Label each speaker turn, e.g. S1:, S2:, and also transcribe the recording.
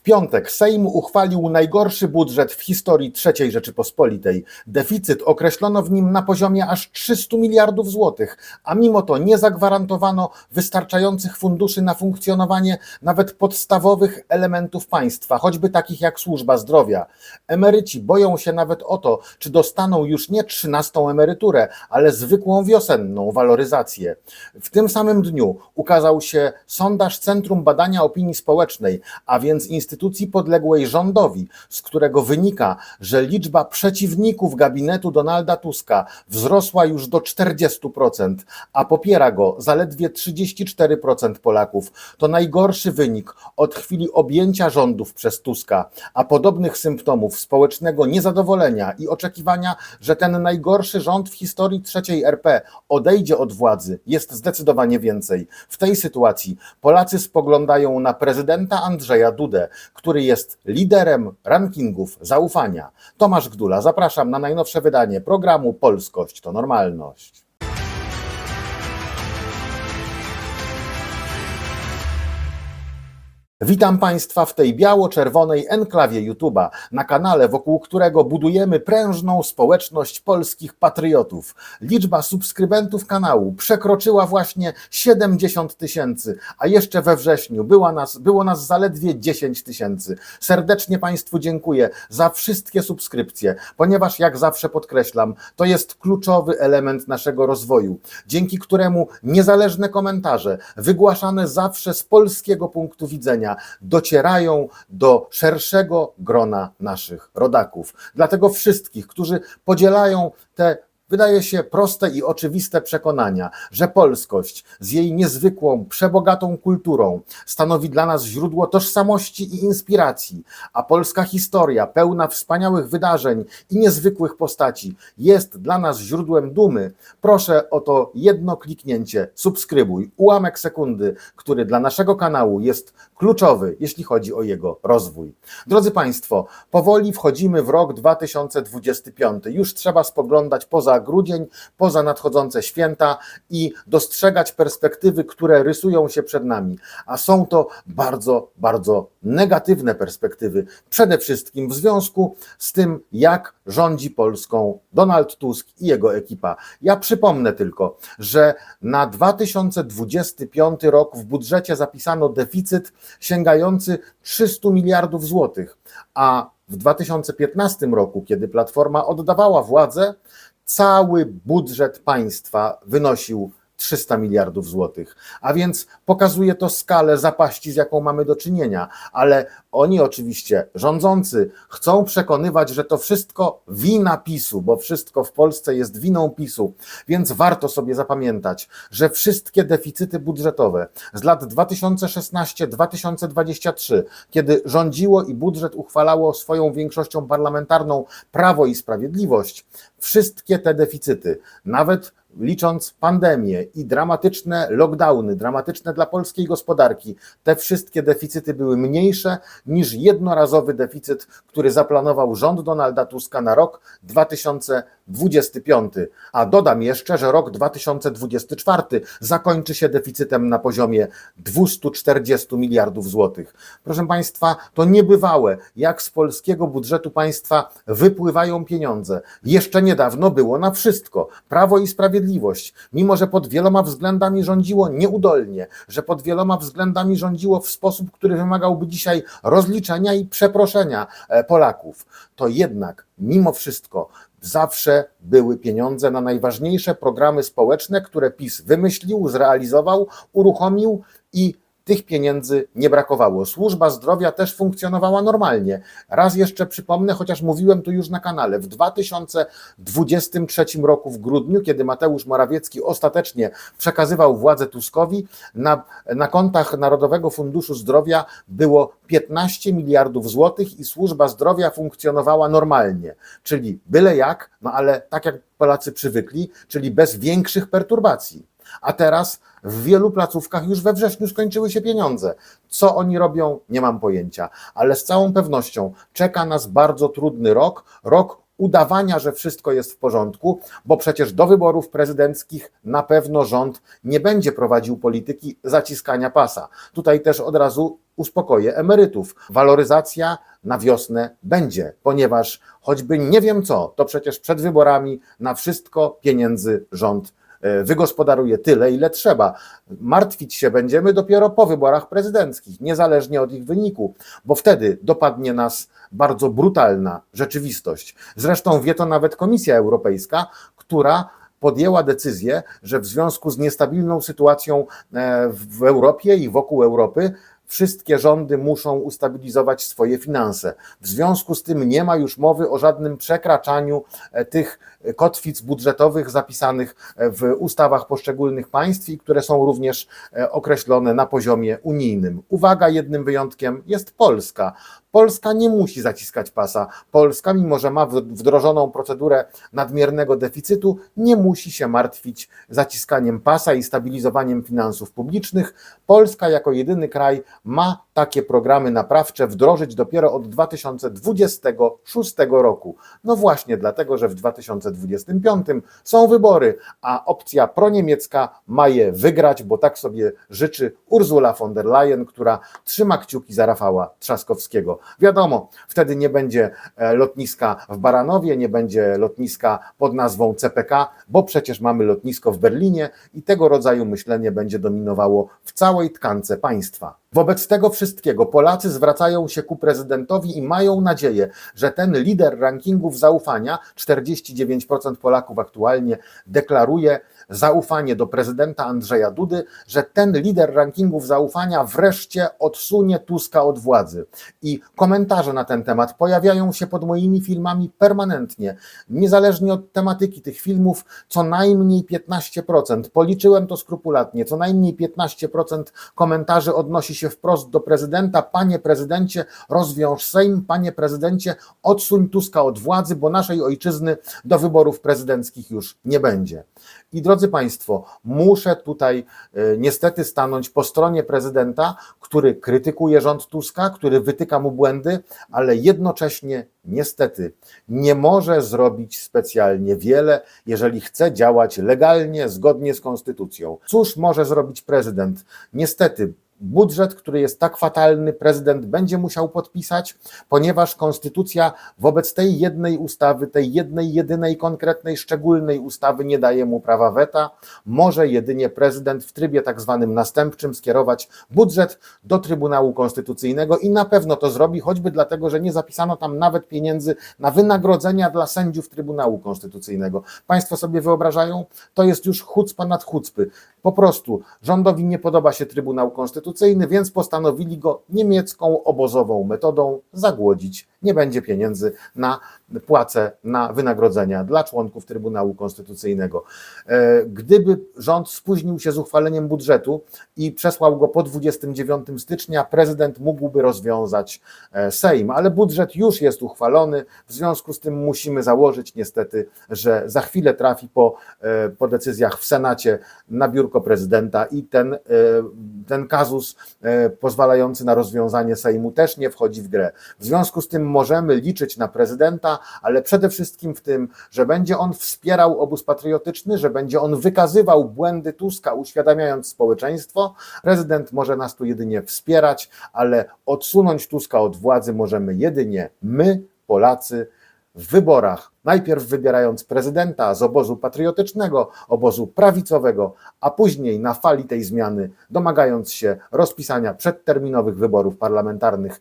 S1: W piątek Sejm uchwalił najgorszy budżet w historii III Rzeczypospolitej. Deficyt określono w nim na poziomie aż 300 miliardów złotych, a mimo to nie zagwarantowano wystarczających funduszy na funkcjonowanie nawet podstawowych elementów państwa, choćby takich jak służba zdrowia. Emeryci boją się nawet o to, czy dostaną już nie 13 emeryturę, ale zwykłą wiosenną waloryzację. W tym samym dniu ukazał się sondaż Centrum Badania Opinii Społecznej, a więc instytucji podległej rządowi, z którego wynika, że liczba przeciwników gabinetu Donalda Tuska wzrosła już do 40%, a popiera go zaledwie 34% Polaków. To najgorszy wynik od chwili objęcia rządów przez Tuska, a podobnych symptomów społecznego niezadowolenia i oczekiwania, że ten najgorszy rząd w historii trzeciej RP odejdzie od władzy, jest zdecydowanie więcej. W tej sytuacji Polacy spoglądają na prezydenta Andrzeja Dudę, który jest liderem rankingów zaufania. Tomasz Gdula, zapraszam na najnowsze wydanie programu Polskość to normalność. Witam Państwa w tej biało-czerwonej enklawie YouTube'a, na kanale, wokół którego budujemy prężną społeczność polskich patriotów. Liczba subskrybentów kanału przekroczyła właśnie 70 tysięcy, a jeszcze we wrześniu nas, było nas zaledwie 10 tysięcy. Serdecznie Państwu dziękuję za wszystkie subskrypcje, ponieważ jak zawsze podkreślam, to jest kluczowy element naszego rozwoju, dzięki któremu niezależne komentarze, wygłaszane zawsze z polskiego punktu widzenia, docierają do szerszego grona naszych rodaków. Dlatego wszystkich, którzy podzielają te wydaje się proste i oczywiste przekonania, że polskość z jej niezwykłą, przebogatą kulturą stanowi dla nas źródło tożsamości i inspiracji, a polska historia, pełna wspaniałych wydarzeń i niezwykłych postaci, jest dla nas źródłem dumy. Proszę o to jedno kliknięcie, subskrybuj, ułamek sekundy, który dla naszego kanału jest kluczowy, jeśli chodzi o jego rozwój. Drodzy Państwo, powoli wchodzimy w rok 2025. Już trzeba spoglądać poza grudzień, poza nadchodzące święta i dostrzegać perspektywy, które rysują się przed nami. A są to bardzo, bardzo negatywne perspektywy. Przede wszystkim w związku z tym, jak rządzi Polską Donald Tusk i jego ekipa. Ja przypomnę tylko, że na 2025 rok w budżecie zapisano deficyt sięgający 300 miliardów złotych, a w 2015 roku, kiedy Platforma oddawała władzę, cały budżet państwa wynosił 300 miliardów złotych. A więc pokazuje to skalę zapaści, z jaką mamy do czynienia. Ale oni oczywiście, rządzący, chcą przekonywać, że to wszystko wina PiSu, bo wszystko w Polsce jest winą PiSu. Więc warto sobie zapamiętać, że wszystkie deficyty budżetowe z lat 2016-2023, kiedy rządziło i budżet uchwalało swoją większością parlamentarną Prawo i Sprawiedliwość, wszystkie te deficyty, nawet licząc pandemię i dramatyczne lockdowny, dramatyczne dla polskiej gospodarki, te wszystkie deficyty były mniejsze niż jednorazowy deficyt, który zaplanował rząd Donalda Tuska na rok 2025. A dodam jeszcze, że rok 2024 zakończy się deficytem na poziomie 240 miliardów złotych. Proszę Państwa, to niebywałe, jak z polskiego budżetu państwa wypływają pieniądze. Jeszcze niedawno było na wszystko. Prawo i Sprawiedliwość, mimo że pod wieloma względami rządziło nieudolnie, że pod wieloma względami rządziło w sposób, który wymagałby dzisiaj rozliczenia i przeproszenia e, Polaków, to jednak mimo wszystko zawsze były pieniądze na najważniejsze programy społeczne, które PiS wymyślił, zrealizował, uruchomił i tych pieniędzy nie brakowało. Służba zdrowia też funkcjonowała normalnie. Raz jeszcze przypomnę, chociaż mówiłem tu już na kanale, w 2023 roku w grudniu, kiedy Mateusz Morawiecki ostatecznie przekazywał władzę Tuskowi, na, na kontach Narodowego Funduszu Zdrowia było 15 miliardów złotych i służba zdrowia funkcjonowała normalnie, czyli byle jak, no ale tak jak Polacy przywykli, czyli bez większych perturbacji. A teraz w wielu placówkach już we wrześniu skończyły się pieniądze. Co oni robią, nie mam pojęcia, ale z całą pewnością czeka nas bardzo trudny rok, rok udawania, że wszystko jest w porządku, bo przecież do wyborów prezydenckich na pewno rząd nie będzie prowadził polityki zaciskania pasa. Tutaj też od razu uspokoję emerytów. Waloryzacja na wiosnę będzie, ponieważ choćby nie wiem co, to przecież przed wyborami na wszystko pieniędzy rząd wygospodaruje tyle, ile trzeba. Martwić się będziemy dopiero po wyborach prezydenckich, niezależnie od ich wyniku, bo wtedy dopadnie nas bardzo brutalna rzeczywistość. Zresztą wie to nawet Komisja Europejska, która podjęła decyzję, że w związku z niestabilną sytuacją e, w Europie i wokół Europy wszystkie rządy muszą ustabilizować swoje finanse. W związku z tym nie ma już mowy o żadnym przekraczaniu e, tych kotwic budżetowych zapisanych e, w ustawach poszczególnych państw i które są również e, określone na poziomie unijnym. Uwaga, jednym wyjątkiem jest Polska. Polska nie musi zaciskać pasa. Polska, mimo że ma wdrożoną procedurę nadmiernego deficytu, nie musi się martwić zaciskaniem pasa i stabilizowaniem finansów publicznych. Polska, jako jedyny kraj, ma takie programy naprawcze wdrożyć dopiero od 2026 roku. No właśnie dlatego, że w 2025 są wybory, a opcja proniemiecka ma je wygrać, bo tak sobie życzy Ursula von der Leyen, która trzyma kciuki za Rafała Trzaskowskiego. Wiadomo, wtedy nie będzie e, lotniska w Baranowie, nie będzie lotniska pod nazwą CPK, bo przecież mamy lotnisko w Berlinie i tego rodzaju myślenie będzie dominowało w całej tkance państwa. Wobec tego wszystkiego Polacy zwracają się ku prezydentowi i mają nadzieję, że ten lider rankingów zaufania, 49% Polaków aktualnie deklaruje zaufanie do prezydenta Andrzeja Dudy, że ten lider rankingów zaufania wreszcie odsunie Tuska od władzy. I komentarze na ten temat pojawiają się pod moimi filmami permanentnie. Niezależnie od tematyki tych filmów, co najmniej 15%, policzyłem to skrupulatnie, co najmniej 15% komentarzy odnosi się wprost do prezydenta. Panie prezydencie, rozwiąż Sejm, panie prezydencie, odsuń Tuska od władzy, bo naszej ojczyzny do wyborów prezydenckich już nie będzie. I drodzy Państwo, muszę tutaj e, niestety stanąć po stronie prezydenta, który krytykuje rząd Tuska, który wytyka mu błędy, ale jednocześnie niestety nie może zrobić specjalnie wiele, jeżeli chce działać legalnie, zgodnie z konstytucją. Cóż może zrobić prezydent? Niestety budżet, który jest tak fatalny, prezydent będzie musiał podpisać, ponieważ konstytucja wobec tej jednej ustawy, tej jednej, jedynej, konkretnej, szczególnej ustawy nie daje mu prawa weta. Może jedynie prezydent w trybie tak zwanym następczym skierować budżet do Trybunału Konstytucyjnego i na pewno to zrobi, choćby dlatego, że nie zapisano tam nawet pieniędzy na wynagrodzenia dla sędziów Trybunału Konstytucyjnego. Państwo sobie wyobrażają? To jest już chucpa nad chucpy. Po prostu rządowi nie podoba się Trybunał Konstytucyjny, więc postanowili go niemiecką obozową metodą zagłodzić. Nie będzie pieniędzy na płace, na wynagrodzenia dla członków Trybunału Konstytucyjnego. E, gdyby rząd spóźnił się z uchwaleniem budżetu i przesłał go po 29 stycznia, prezydent mógłby rozwiązać e, Sejm, ale budżet już jest uchwalony, w związku z tym musimy założyć niestety, że za chwilę trafi po, e, po decyzjach w Senacie na biurko prezydenta i ten, ten kazus pozwalający na rozwiązanie Sejmu też nie wchodzi w grę. W związku z tym możemy liczyć na prezydenta, ale przede wszystkim w tym, że będzie on wspierał obóz patriotyczny, że będzie on wykazywał błędy Tuska, uświadamiając społeczeństwo. Prezydent może nas tu jedynie wspierać, ale odsunąć Tuska od władzy możemy jedynie my, Polacy, w wyborach, najpierw wybierając prezydenta z obozu patriotycznego, obozu prawicowego, a później na fali tej zmiany domagając się rozpisania przedterminowych wyborów parlamentarnych